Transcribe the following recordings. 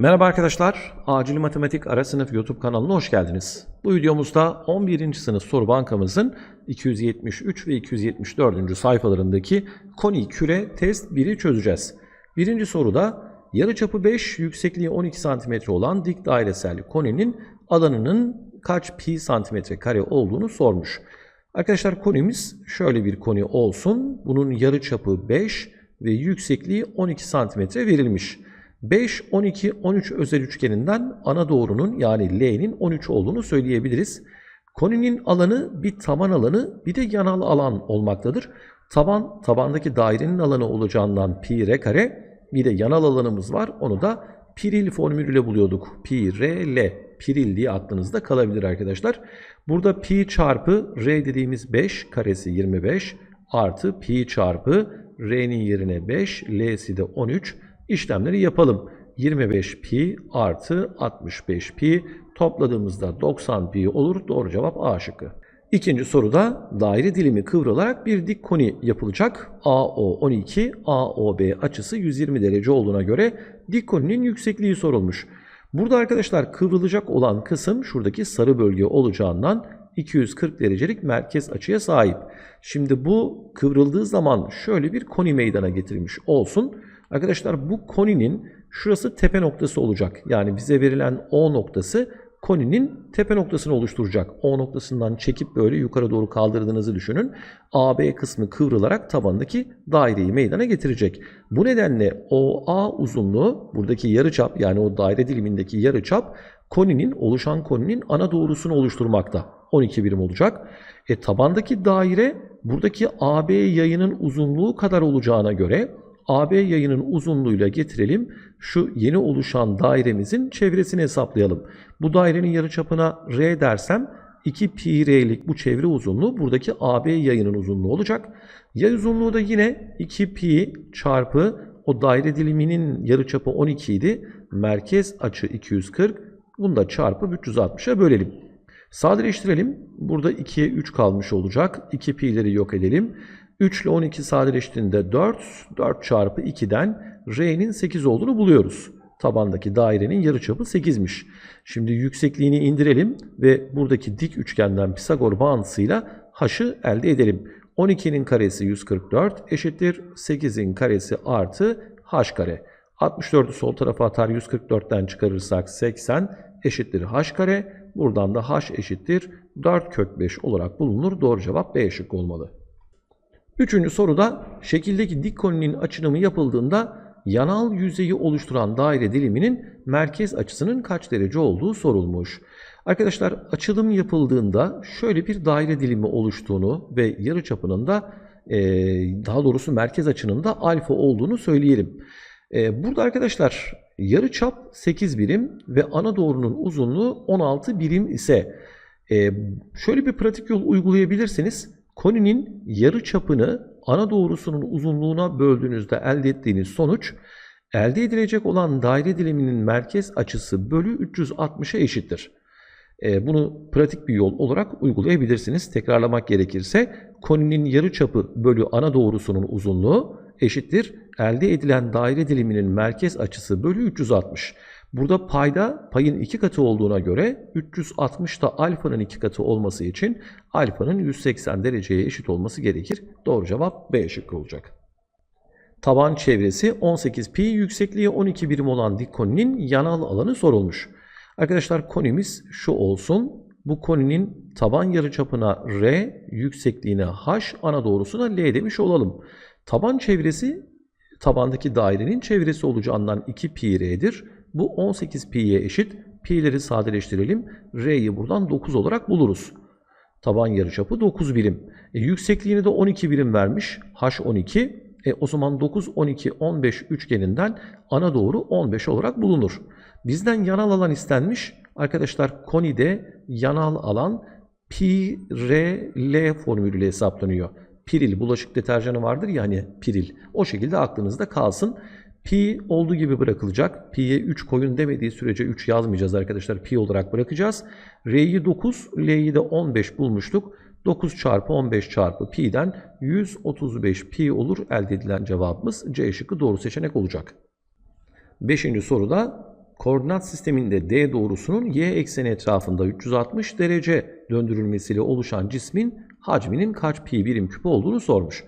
Merhaba arkadaşlar, Acil Matematik Ara Sınıf YouTube kanalına hoş geldiniz. Bu videomuzda 11. sınıf soru bankamızın 273 ve 274. sayfalarındaki koni küre test 1'i çözeceğiz. Birinci soruda yarıçapı 5, yüksekliği 12 cm olan dik dairesel koninin alanının kaç pi santimetre kare olduğunu sormuş. Arkadaşlar konimiz şöyle bir koni olsun. Bunun yarıçapı 5 ve yüksekliği 12 santimetre verilmiş. 5, 12, 13 özel üçgeninden ana doğrunun yani L'nin 13 olduğunu söyleyebiliriz. Koninin alanı bir taban alanı bir de yanal alan olmaktadır. Taban, tabandaki dairenin alanı olacağından pi r kare bir de yanal alanımız var. Onu da piril formülüyle buluyorduk. Pi r l piril diye aklınızda kalabilir arkadaşlar. Burada pi çarpı r dediğimiz 5 karesi 25 artı pi çarpı r'nin yerine 5 l'si de 13 işlemleri yapalım. 25 pi artı 65 pi topladığımızda 90 pi olur. Doğru cevap A şıkkı. İkinci soruda daire dilimi kıvrılarak bir dik koni yapılacak. AO 12, AOB açısı 120 derece olduğuna göre dik koninin yüksekliği sorulmuş. Burada arkadaşlar kıvrılacak olan kısım şuradaki sarı bölge olacağından 240 derecelik merkez açıya sahip. Şimdi bu kıvrıldığı zaman şöyle bir koni meydana getirmiş olsun. Arkadaşlar bu koninin şurası tepe noktası olacak. Yani bize verilen O noktası koninin tepe noktasını oluşturacak. O noktasından çekip böyle yukarı doğru kaldırdığınızı düşünün. AB kısmı kıvrılarak tabandaki daireyi meydana getirecek. Bu nedenle OA uzunluğu buradaki yarıçap yani o daire dilimindeki yarıçap koninin oluşan koninin ana doğrusunu oluşturmakta. 12 birim olacak. E tabandaki daire buradaki AB yayının uzunluğu kadar olacağına göre AB yayının uzunluğuyla getirelim. Şu yeni oluşan dairemizin çevresini hesaplayalım. Bu dairenin yarıçapına R dersem 2 pi r'lik bu çevre uzunluğu buradaki AB yayının uzunluğu olacak. Yay uzunluğu da yine 2 pi çarpı o daire diliminin yarıçapı 12 idi. Merkez açı 240. Bunu da çarpı 360'a bölelim. Sadeleştirelim. Burada 2'ye 3 kalmış olacak. 2 pi'leri yok edelim. 3 ile 12 sadeleştiğinde 4, 4 çarpı 2'den R'nin 8 olduğunu buluyoruz. Tabandaki dairenin yarıçapı 8'miş. Şimdi yüksekliğini indirelim ve buradaki dik üçgenden Pisagor bağıntısıyla h'ı elde edelim. 12'nin karesi 144 eşittir 8'in karesi artı h kare. 64'ü sol tarafa atar 144'ten çıkarırsak 80 eşittir h kare. Buradan da h eşittir 4 kök 5 olarak bulunur. Doğru cevap B şıkkı olmalı. Üçüncü soruda şekildeki dik koninin açılımı yapıldığında yanal yüzeyi oluşturan daire diliminin merkez açısının kaç derece olduğu sorulmuş. Arkadaşlar açılım yapıldığında şöyle bir daire dilimi oluştuğunu ve yarıçapının da e, daha doğrusu merkez açının da alfa olduğunu söyleyelim. E, burada arkadaşlar yarıçap 8 birim ve ana doğrunun uzunluğu 16 birim ise e, şöyle bir pratik yol uygulayabilirsiniz. Koninin yarı çapını ana doğrusunun uzunluğuna böldüğünüzde elde ettiğiniz sonuç elde edilecek olan daire diliminin merkez açısı bölü 360'a eşittir. E, bunu pratik bir yol olarak uygulayabilirsiniz. Tekrarlamak gerekirse koninin yarı çapı bölü ana doğrusunun uzunluğu eşittir. Elde edilen daire diliminin merkez açısı bölü 360. Burada payda payın iki katı olduğuna göre 360 da alfanın iki katı olması için alfanın 180 dereceye eşit olması gerekir. Doğru cevap B şıkkı olacak. Taban çevresi 18 pi, yüksekliği 12 birim olan dik koninin yanal alanı sorulmuş. Arkadaşlar konimiz şu olsun. Bu koninin taban yarıçapına R, yüksekliğine H, ana doğrusuna L demiş olalım. Taban çevresi tabandaki dairenin çevresi olacağından 2 pi R'dir. Bu 18 pi'ye eşit. Pi'leri sadeleştirelim. R'yi buradan 9 olarak buluruz. Taban yarıçapı 9 birim. E, yüksekliğini de 12 birim vermiş. H 12. E, o zaman 9, 12, 15 üçgeninden ana doğru 15 olarak bulunur. Bizden yanal alan istenmiş. Arkadaşlar konide yanal alan pi r l formülüyle hesaplanıyor. Piril bulaşık deterjanı vardır ya hani piril. O şekilde aklınızda kalsın. Pi olduğu gibi bırakılacak. Pi'ye 3 koyun demediği sürece 3 yazmayacağız arkadaşlar. Pi olarak bırakacağız. R'yi 9, L'yi de 15 bulmuştuk. 9 çarpı 15 çarpı pi'den 135 pi olur. Elde edilen cevabımız C şıkkı doğru seçenek olacak. Beşinci soruda koordinat sisteminde D doğrusunun y ekseni etrafında 360 derece döndürülmesiyle oluşan cismin hacminin kaç pi birim küp olduğunu sormuş.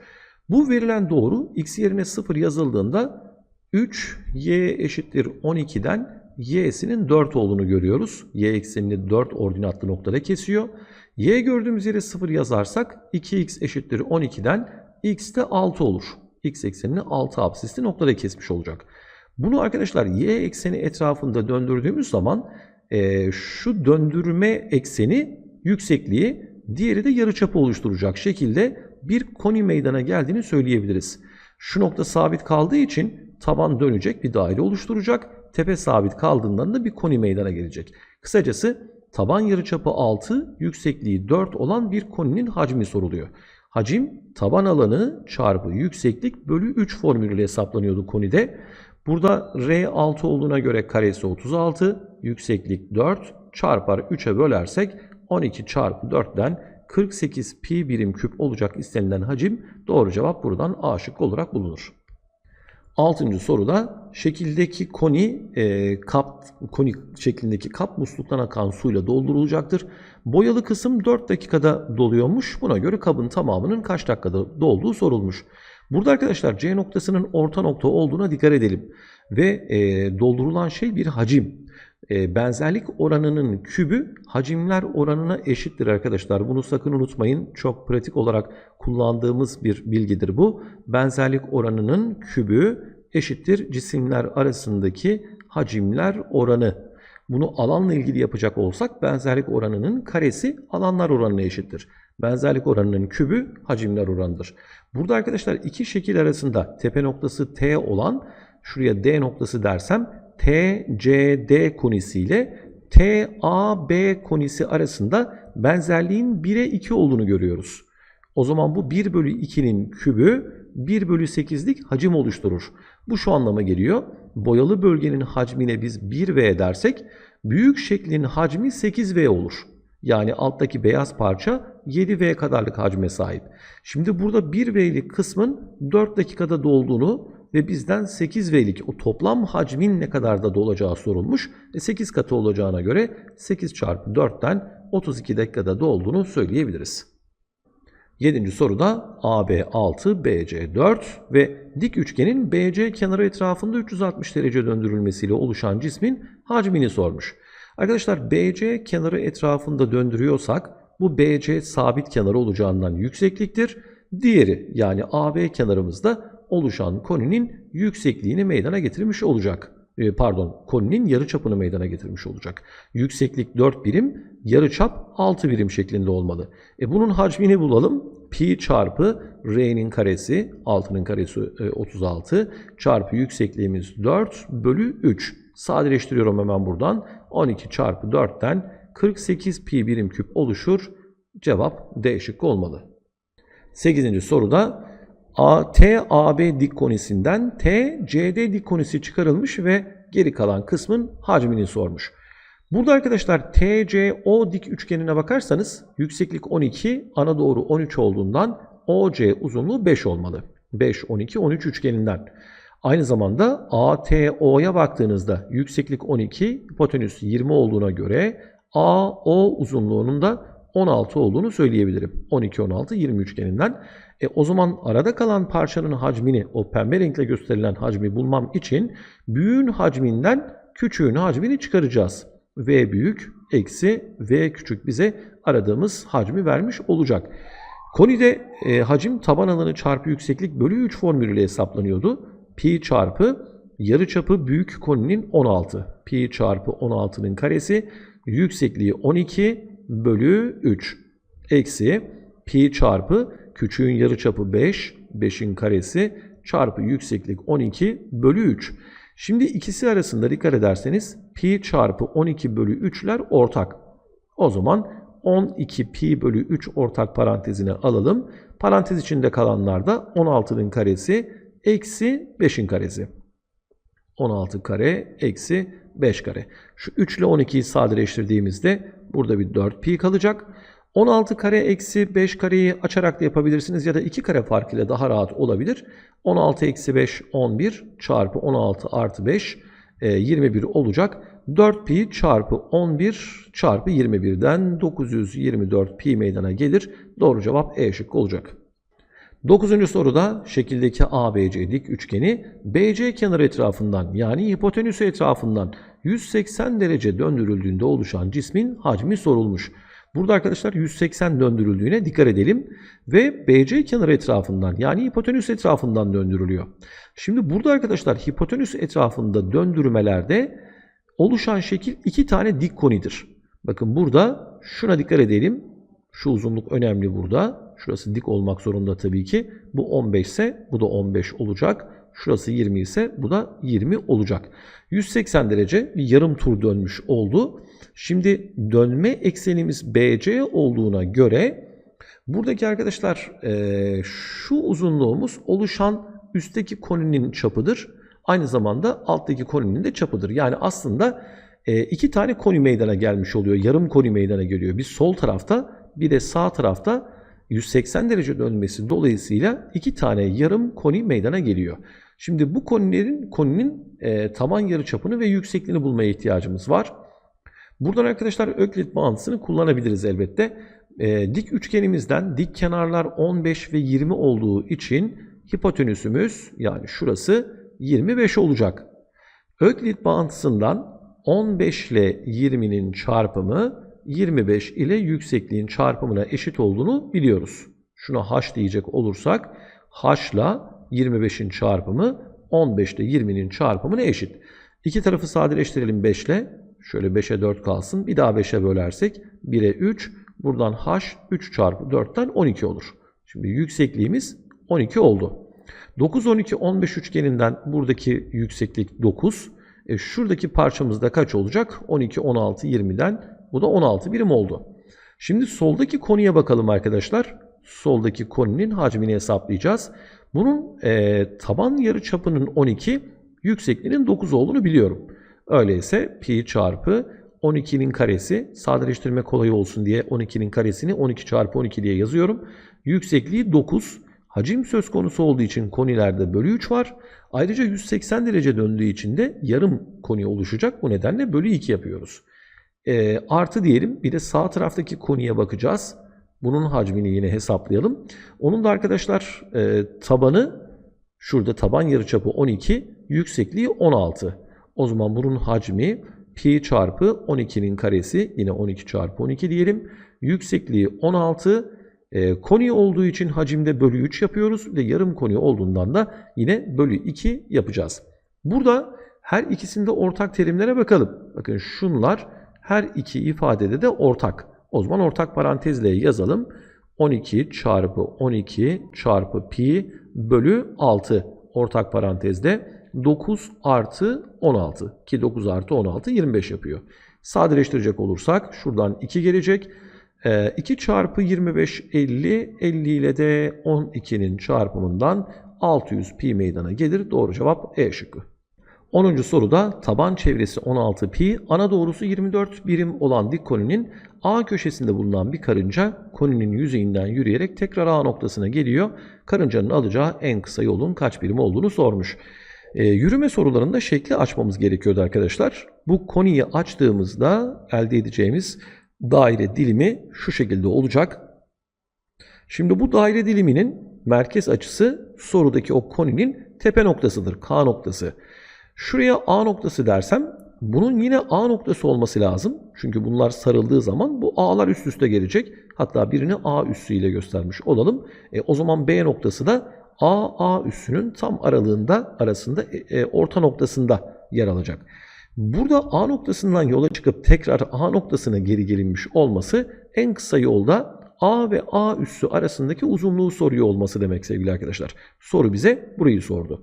Bu verilen doğru x yerine 0 yazıldığında 3 y eşittir 12'den y'sinin 4 olduğunu görüyoruz. y eksenini 4 ordinatlı noktada kesiyor. y gördüğümüz yere 0 yazarsak 2x eşittir 12'den x de 6 olur. x eksenini 6 absisli noktada kesmiş olacak. Bunu arkadaşlar y ekseni etrafında döndürdüğümüz zaman e, şu döndürme ekseni yüksekliği diğeri de yarıçapı oluşturacak şekilde bir koni meydana geldiğini söyleyebiliriz. Şu nokta sabit kaldığı için taban dönecek bir daire oluşturacak. Tepe sabit kaldığından da bir koni meydana gelecek. Kısacası taban yarıçapı 6, yüksekliği 4 olan bir koninin hacmi soruluyor. Hacim taban alanı çarpı yükseklik bölü 3 formülüyle hesaplanıyordu konide. Burada R 6 olduğuna göre karesi 36, yükseklik 4 çarpar 3'e bölersek 12 çarpı 4'ten 48 pi birim küp olacak istenilen hacim doğru cevap buradan A şıkkı olarak bulunur. Altıncı soruda şekildeki koni e, kap koni şeklindeki kap musluktan akan suyla doldurulacaktır. Boyalı kısım 4 dakikada doluyormuş. Buna göre kabın tamamının kaç dakikada dolduğu sorulmuş. Burada arkadaşlar C noktasının orta nokta olduğuna dikkat edelim. Ve e, doldurulan şey bir hacim. E, benzerlik oranının kübü hacimler oranına eşittir arkadaşlar. Bunu sakın unutmayın. Çok pratik olarak kullandığımız bir bilgidir bu. Benzerlik oranının kübü eşittir cisimler arasındaki hacimler oranı. Bunu alanla ilgili yapacak olsak benzerlik oranının karesi alanlar oranına eşittir. Benzerlik oranının kübü hacimler oranıdır. Burada arkadaşlar iki şekil arasında tepe noktası T olan şuraya D noktası dersem TCD konisi ile TAB konisi arasında benzerliğin 1'e 2 olduğunu görüyoruz. O zaman bu 1 bölü 2'nin kübü 1 bölü 8'lik hacim oluşturur. Bu şu anlama geliyor. Boyalı bölgenin hacmine biz 1V dersek büyük şeklin hacmi 8V olur. Yani alttaki beyaz parça 7V kadarlık hacme sahip. Şimdi burada 1V'lik kısmın 4 dakikada dolduğunu ve bizden 8V'lik o toplam hacmin ne kadar da dolacağı sorulmuş. E 8 katı olacağına göre 8 çarpı 4'ten 32 dakikada dolduğunu söyleyebiliriz. 7. soruda AB 6, BC 4 ve dik üçgenin BC kenarı etrafında 360 derece döndürülmesiyle oluşan cismin hacmini sormuş. Arkadaşlar BC kenarı etrafında döndürüyorsak bu BC sabit kenarı olacağından yüksekliktir. Diğeri yani AB kenarımızda oluşan koninin yüksekliğini meydana getirmiş olacak. E, pardon koninin yarıçapını meydana getirmiş olacak. Yükseklik 4 birim, yarıçap 6 birim şeklinde olmalı. E bunun hacmini bulalım. Pi çarpı R'nin karesi, 6'nın karesi e, 36 çarpı yüksekliğimiz 4 bölü 3. Sadeleştiriyorum hemen buradan. 12 çarpı 4'ten 48 pi birim küp oluşur. Cevap D şıkkı olmalı. 8. soruda AT-AB dik konisinden T-CD dik konisi çıkarılmış ve geri kalan kısmın hacmini sormuş. Burada arkadaşlar TCO dik üçgenine bakarsanız yükseklik 12, ana doğru 13 olduğundan OC uzunluğu 5 olmalı. 5, 12, 13 üçgeninden. Aynı zamanda ATO'ya baktığınızda yükseklik 12, hipotenüs 20 olduğuna göre AO uzunluğunun da 16 olduğunu söyleyebilirim. 12, 16, 20 üçgeninden. E, o zaman arada kalan parçanın hacmini, o pembe renkle gösterilen hacmi bulmam için büyüğün hacminden küçüğün hacmini çıkaracağız. V büyük eksi V küçük bize aradığımız hacmi vermiş olacak. Konide e, hacim taban alanı çarpı yükseklik bölü 3 formülüyle hesaplanıyordu. Pi çarpı yarıçapı büyük koninin 16. Pi çarpı 16'nın karesi yüksekliği 12 bölü 3 eksi pi çarpı küçüğün yarıçapı 5, 5'in karesi çarpı yükseklik 12 bölü 3. Şimdi ikisi arasında dikkat ederseniz pi çarpı 12 bölü 3'ler ortak. O zaman 12 pi bölü 3 ortak parantezine alalım. Parantez içinde kalanlar da 16'nın karesi eksi 5'in karesi. 16 kare eksi 5 kare. Şu 3 ile 12'yi sadeleştirdiğimizde burada bir 4 pi kalacak. 16 kare eksi 5 kareyi açarak da yapabilirsiniz ya da 2 kare farkıyla daha rahat olabilir. 16 eksi 5 11 çarpı 16 artı 5 e, 21 olacak. 4 pi çarpı 11 çarpı 21'den 924 pi meydana gelir. Doğru cevap E şıkkı olacak. Dokuzuncu soruda şekildeki ABC dik üçgeni BC kenarı etrafından yani hipotenüsü etrafından 180 derece döndürüldüğünde oluşan cismin hacmi sorulmuş. Burada arkadaşlar 180 döndürüldüğüne dikkat edelim ve BC kenarı etrafından yani hipotenüs etrafından döndürülüyor. Şimdi burada arkadaşlar hipotenüs etrafında döndürmelerde oluşan şekil iki tane dik konidir. Bakın burada şuna dikkat edelim. Şu uzunluk önemli burada. Şurası dik olmak zorunda tabii ki. Bu 15 ise bu da 15 olacak. Şurası 20 ise bu da 20 olacak. 180 derece bir yarım tur dönmüş oldu. Şimdi dönme eksenimiz BC olduğuna göre buradaki arkadaşlar eee, şu uzunluğumuz oluşan üstteki koninin çapıdır. Aynı zamanda alttaki koninin de çapıdır. Yani aslında e, iki tane koni meydana gelmiş oluyor. Yarım koni meydana geliyor. Bir sol tarafta bir de sağ tarafta 180 derece dönmesi dolayısıyla iki tane yarım koni meydana geliyor. Şimdi bu konilerin koninin e, taban yarıçapını ve yüksekliğini bulmaya ihtiyacımız var. Buradan arkadaşlar Öklit bağıntısını kullanabiliriz elbette. E, dik üçgenimizden dik kenarlar 15 ve 20 olduğu için hipotenüsümüz yani şurası 25 olacak. Öklit bağıntısından 15 ile 20'nin çarpımı 25 ile yüksekliğin çarpımına eşit olduğunu biliyoruz. Şuna h diyecek olursak h ile 25'in çarpımı 15 ile 20'nin çarpımına eşit. İki tarafı sadeleştirelim 5 ile. Şöyle 5'e 4 kalsın. Bir daha 5'e bölersek 1'e 3. Buradan h 3 çarpı 4'ten 12 olur. Şimdi yüksekliğimiz 12 oldu. 9, 12, 15 üçgeninden buradaki yükseklik 9. E şuradaki parçamızda kaç olacak? 12, 16, 20'den bu da 16 birim oldu. Şimdi soldaki konuya bakalım arkadaşlar. Soldaki koninin hacmini hesaplayacağız. Bunun e, taban yarıçapının 12, yüksekliğinin 9 olduğunu biliyorum. Öyleyse pi çarpı 12'nin karesi sadeleştirme kolay olsun diye 12'nin karesini 12 çarpı 12 diye yazıyorum. Yüksekliği 9. Hacim söz konusu olduğu için konilerde bölü 3 var. Ayrıca 180 derece döndüğü için de yarım koni oluşacak. Bu nedenle bölü 2 yapıyoruz. E, artı diyelim bir de sağ taraftaki konuya bakacağız. Bunun hacmini yine hesaplayalım. Onun da arkadaşlar e, tabanı şurada taban yarıçapı 12, yüksekliği 16. O zaman bunun hacmi pi çarpı 12'nin karesi yine 12 çarpı 12 diyelim. Yüksekliği 16. E, koni olduğu için hacimde bölü 3 yapıyoruz ve yarım koni olduğundan da yine bölü 2 yapacağız. Burada her ikisinde ortak terimlere bakalım. Bakın şunlar her iki ifadede de ortak. O zaman ortak parantezle yazalım. 12 çarpı 12 çarpı pi bölü 6 ortak parantezde 9 artı 16 ki 9 artı 16 25 yapıyor. Sadeleştirecek olursak şuradan 2 gelecek. 2 çarpı 25 50 50 ile de 12'nin çarpımından 600 pi meydana gelir. Doğru cevap E şıkkı. 10. soruda taban çevresi 16 pi, ana doğrusu 24 birim olan dik koninin A köşesinde bulunan bir karınca koninin yüzeyinden yürüyerek tekrar A noktasına geliyor. Karıncanın alacağı en kısa yolun kaç birim olduğunu sormuş. E, yürüme sorularında şekli açmamız gerekiyordu arkadaşlar. Bu koniyi açtığımızda elde edeceğimiz daire dilimi şu şekilde olacak. Şimdi bu daire diliminin merkez açısı sorudaki o koninin tepe noktasıdır, K noktası. Şuraya A noktası dersem bunun yine A noktası olması lazım. Çünkü bunlar sarıldığı zaman bu A'lar üst üste gelecek. Hatta birini A üssü ile göstermiş olalım. E, o zaman B noktası da A, A üssünün tam aralığında arasında e, e, orta noktasında yer alacak. Burada A noktasından yola çıkıp tekrar A noktasına geri gelinmiş olması en kısa yolda A ve A üssü arasındaki uzunluğu soruyor olması demek sevgili arkadaşlar. Soru bize burayı sordu.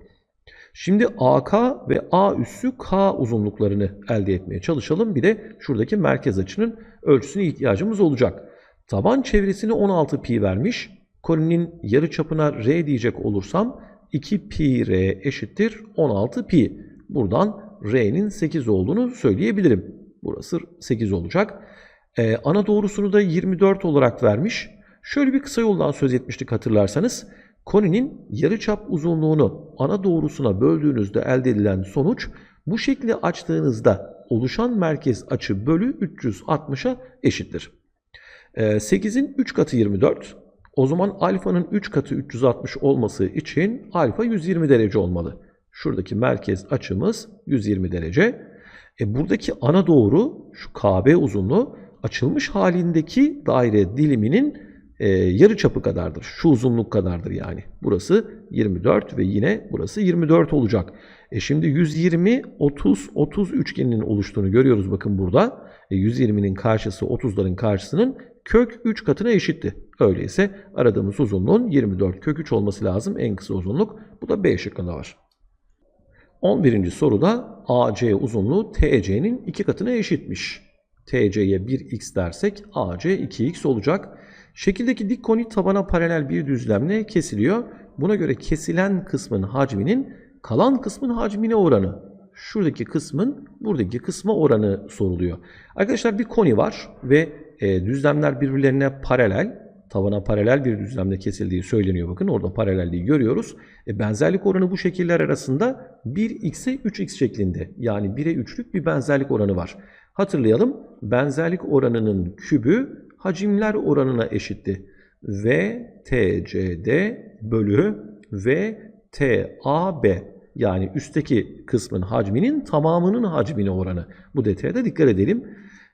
Şimdi AK ve A üssü K uzunluklarını elde etmeye çalışalım. Bir de şuradaki merkez açının ölçüsüne ihtiyacımız olacak. Taban çevresini 16 pi vermiş. Koninin yarı çapına R diyecek olursam 2 pi R eşittir 16 pi. Buradan R'nin 8 olduğunu söyleyebilirim. Burası 8 olacak. Ee, ana doğrusunu da 24 olarak vermiş. Şöyle bir kısa yoldan söz etmiştik hatırlarsanız. Koninin yarıçap uzunluğunu ana doğrusuna böldüğünüzde elde edilen sonuç Bu şekli açtığınızda oluşan merkez açı bölü 360'a eşittir. Ee, 8'in 3 katı 24. O zaman alfanın 3 katı 360 olması için alfa 120 derece olmalı. Şuradaki merkez açımız 120 derece. E buradaki ana doğru şu KB uzunluğu açılmış halindeki daire diliminin e, yarı çapı kadardır. Şu uzunluk kadardır yani. Burası 24 ve yine burası 24 olacak. E şimdi 120, 30, 30 üçgeninin oluştuğunu görüyoruz bakın burada. E 120'nin karşısı 30'ların karşısının kök 3 katına eşitti. Öyleyse aradığımız uzunluğun 24 kök 3 olması lazım. En kısa uzunluk. Bu da B şıkkında var. 11. soruda AC uzunluğu TC'nin 2 katına eşitmiş. TC'ye 1x dersek AC 2x olacak. Şekildeki dik konik tabana paralel bir düzlemle kesiliyor. Buna göre kesilen kısmın hacminin kalan kısmın hacmine oranı. Şuradaki kısmın buradaki kısma oranı soruluyor. Arkadaşlar bir koni var ve e, düzlemler birbirlerine paralel. Tavana paralel bir düzlemde kesildiği söyleniyor. Bakın orada paralelliği görüyoruz. E, benzerlik oranı bu şekiller arasında 1x'e 3x şeklinde. Yani 1'e 3'lük bir benzerlik oranı var. Hatırlayalım. Benzerlik oranının kübü hacimler oranına eşitti. V TCD bölü V TAB yani üstteki kısmın hacminin tamamının hacmine oranı. Bu detaya da dikkat edelim.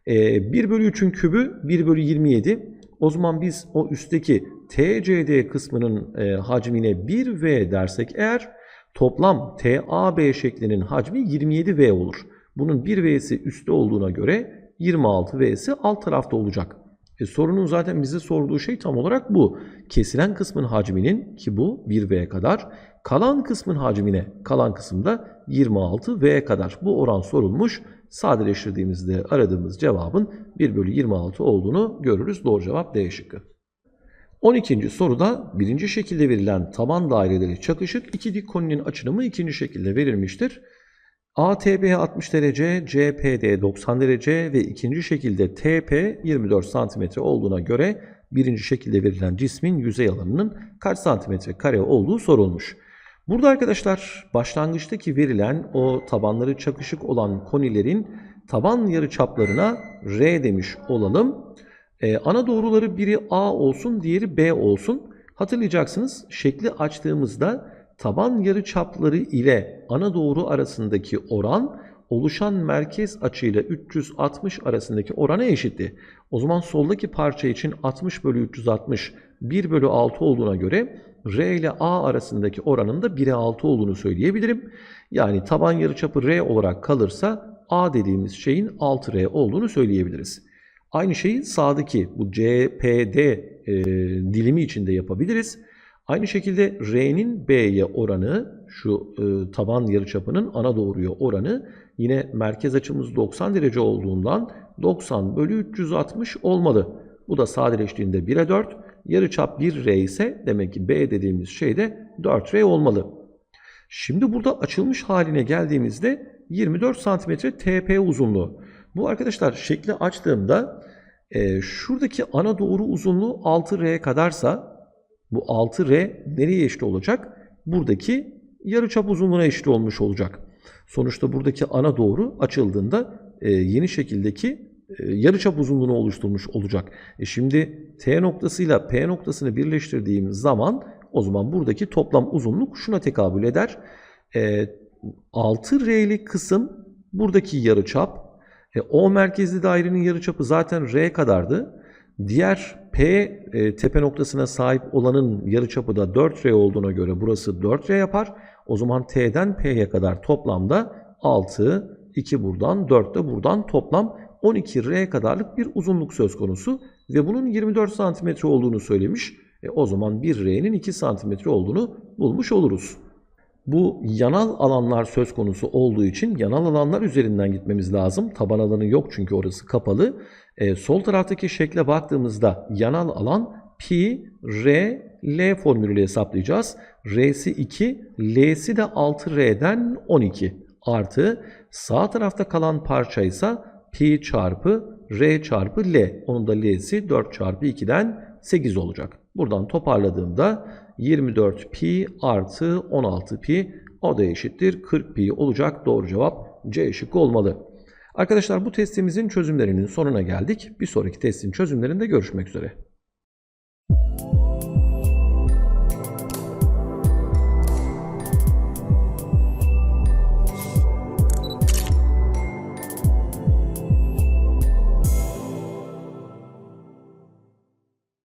Ee, 1 bölü 3'ün kübü 1 bölü 27. O zaman biz o üstteki TCD kısmının e, hacmine 1V dersek eğer toplam TAB şeklinin hacmi 27V olur. Bunun 1V'si üstte olduğuna göre 26V'si alt tarafta olacak. E, sorunun zaten bize sorduğu şey tam olarak bu. Kesilen kısmın hacminin ki bu 1V kadar kalan kısmın hacmine kalan kısımda 26V kadar. Bu oran sorulmuş. Sadeleştirdiğimizde aradığımız cevabın 1 bölü 26 olduğunu görürüz. Doğru cevap D şıkkı. 12. soruda birinci şekilde verilen taban daireleri çakışık iki dik koninin açınımı ikinci şekilde verilmiştir. ATB 60 derece, CPD 90 derece ve ikinci şekilde TP 24 santimetre olduğuna göre birinci şekilde verilen cismin yüzey alanının kaç santimetre kare olduğu sorulmuş. Burada arkadaşlar başlangıçtaki verilen o tabanları çakışık olan konilerin taban yarıçaplarına R demiş olalım. Ee, ana doğruları biri A olsun, diğeri B olsun. Hatırlayacaksınız şekli açtığımızda taban yarıçapları ile ana doğru arasındaki oran oluşan merkez açıyla 360 arasındaki orana eşitti. O zaman soldaki parça için 60 bölü 360 1 bölü 6 olduğuna göre R ile A arasındaki oranın da 1'e 6 olduğunu söyleyebilirim. Yani taban yarıçapı R olarak kalırsa A dediğimiz şeyin 6R olduğunu söyleyebiliriz. Aynı şeyi sağdaki bu CPD e, dilimi için de yapabiliriz. Aynı şekilde R'nin B'ye oranı, şu e, taban yarıçapının ana doğruya oranı yine merkez açımız 90 derece olduğundan 90 bölü 360 olmalı. Bu da sadeleştiğinde 1'e 4. Yarıçap 1R ise demek ki B dediğimiz şey de 4R olmalı. Şimdi burada açılmış haline geldiğimizde 24 santimetre TP uzunluğu. Bu arkadaşlar şekli açtığımda e, şuradaki ana doğru uzunluğu 6R kadarsa bu 6R nereye eşit olacak? Buradaki yarıçap uzunluğuna eşit olmuş olacak. Sonuçta buradaki ana doğru açıldığında e, yeni şekildeki e, yarıçap uzunluğunu oluşturmuş olacak. E şimdi T noktasıyla P noktasını birleştirdiğim zaman o zaman buradaki toplam uzunluk şuna tekabül eder. E, 6R'lik kısım buradaki yarıçap. E, o merkezli dairenin yarıçapı zaten R kadardı. Diğer P e, tepe noktasına sahip olanın yarıçapı da 4R olduğuna göre burası 4R yapar. O zaman T'den P'ye kadar toplamda 6, 2 buradan, 4 de buradan toplam 12R kadarlık bir uzunluk söz konusu. Ve bunun 24 santimetre olduğunu söylemiş. E, o zaman 1R'nin 2 santimetre olduğunu bulmuş oluruz. Bu yanal alanlar söz konusu olduğu için yanal alanlar üzerinden gitmemiz lazım. Taban alanı yok çünkü orası kapalı. E, sol taraftaki şekle baktığımızda yanal alan pi r l formülüyle hesaplayacağız. R'si 2, L'si de 6R'den 12 artı sağ tarafta kalan parça ise pi çarpı r çarpı l. Onun da l'si 4 çarpı 2'den 8 olacak. Buradan toparladığımda 24 pi artı 16 pi o da eşittir 40 pi olacak. Doğru cevap C şıkkı olmalı. Arkadaşlar bu testimizin çözümlerinin sonuna geldik. Bir sonraki testin çözümlerinde görüşmek üzere.